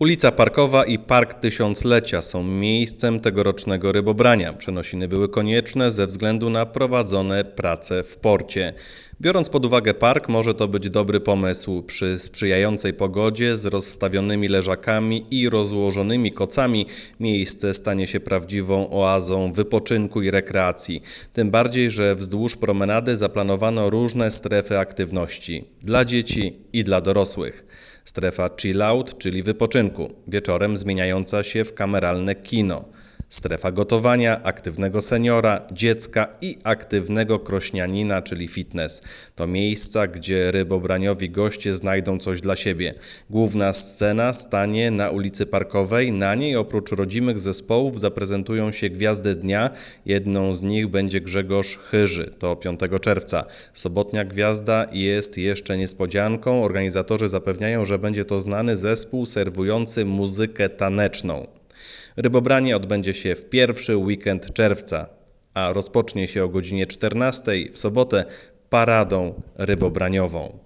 Ulica Parkowa i Park Tysiąclecia są miejscem tegorocznego rybobrania. Przenosiny były konieczne ze względu na prowadzone prace w porcie. Biorąc pod uwagę park, może to być dobry pomysł. Przy sprzyjającej pogodzie, z rozstawionymi leżakami i rozłożonymi kocami, miejsce stanie się prawdziwą oazą wypoczynku i rekreacji. Tym bardziej, że wzdłuż promenady zaplanowano różne strefy aktywności dla dzieci i dla dorosłych. Strefa chill out, czyli wypoczynku, wieczorem zmieniająca się w kameralne kino. Strefa gotowania, aktywnego seniora, dziecka i aktywnego krośnianina, czyli fitness. To miejsca, gdzie rybobraniowi goście znajdą coś dla siebie. Główna scena stanie na ulicy Parkowej. Na niej oprócz rodzimych zespołów zaprezentują się gwiazdy dnia. Jedną z nich będzie Grzegorz Chyży. To 5 czerwca. Sobotnia gwiazda jest jeszcze niespodzianką. Organizatorzy zapewniają, że będzie to znany zespół serwujący muzykę taneczną. Rybobranie odbędzie się w pierwszy weekend czerwca, a rozpocznie się o godzinie 14 w sobotę paradą rybobraniową.